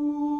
Ooh.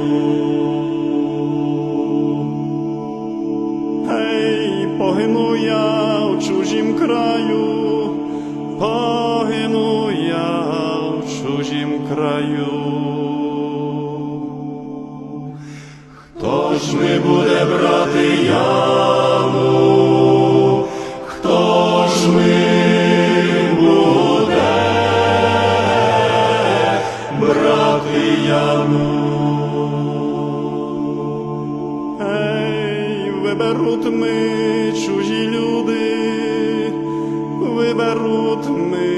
Краю, погину я в чужім краю. Хто ж ми буде брати яму? Хто ж ми буде брати яму? Ей, виберуть ми чужі люди, виберуть ми